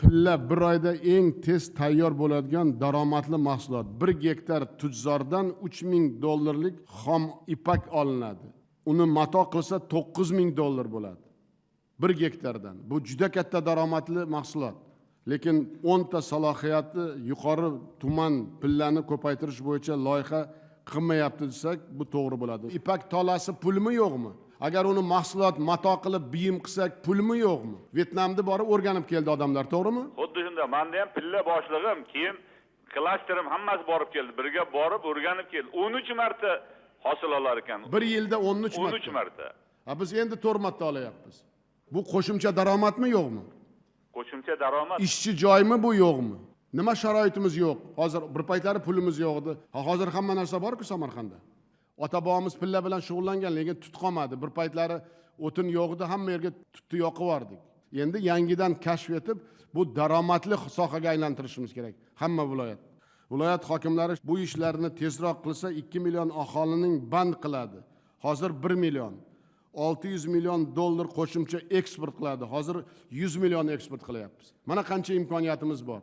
pilla bir oyda eng tez tayyor bo'ladigan daromadli mahsulot. Bir gektar tujzordan uch ming dollarlik xom ipak olinadi. Uni mato qilsa to'qqiz ming dollar bo'ladi. Bir gektardan. Bu juda katta daromadli mahsulot. Lekin o'nta salohiyati yuqori tuman pillani ko'paytirish bo'yicha loyiha qilmayapti desak bu to'g'ri bo'ladi. Ipak tolasi pulmi yo'qmi? Agar uni mahsulot mato qilib buyum qilsak pulmi yo'qmi? Vyetnamni borib o'rganib keldi odamlar to'g'rimi? Xuddi shunday manda ham pilla boshlig'im keyin klasterim hammasi borib keldi. Birga borib o'rganib keldi. O'n uch marta hosil olar ekan. Bir yilda o'n uch o'n uch marta. Marta ha biz endi to'rt marta olyapmiz bu qo'shimcha daromadmi yo'qmi? Qo'shimcha daromad. İshchi joymi bu yo'qmi? Nima sharoitimiz yo'q? Hozir bir paytlari pulimiz yo'q edi. Hozir hamma narsa borku samarqandda ota bobomiz pilla bilan shug'ullangan lekin tut qolmadi. Bir paytlari o'tin yo'q edi hamma yerga tutni yoqib yubordik. Endi yangidan kashf etib bu daromadli sohaga aylantirishimiz kerak. Hamma viloyat. Viloyat hokimlari bu ishlarni tezroq qilsa ikki million aholining band qiladi. Hozir bir million. Olti yuz million dollar qo'shimcha eksport qiladi. Hozir yuz million eksport qilyapmiz. Mana qancha imkoniyatimiz bor.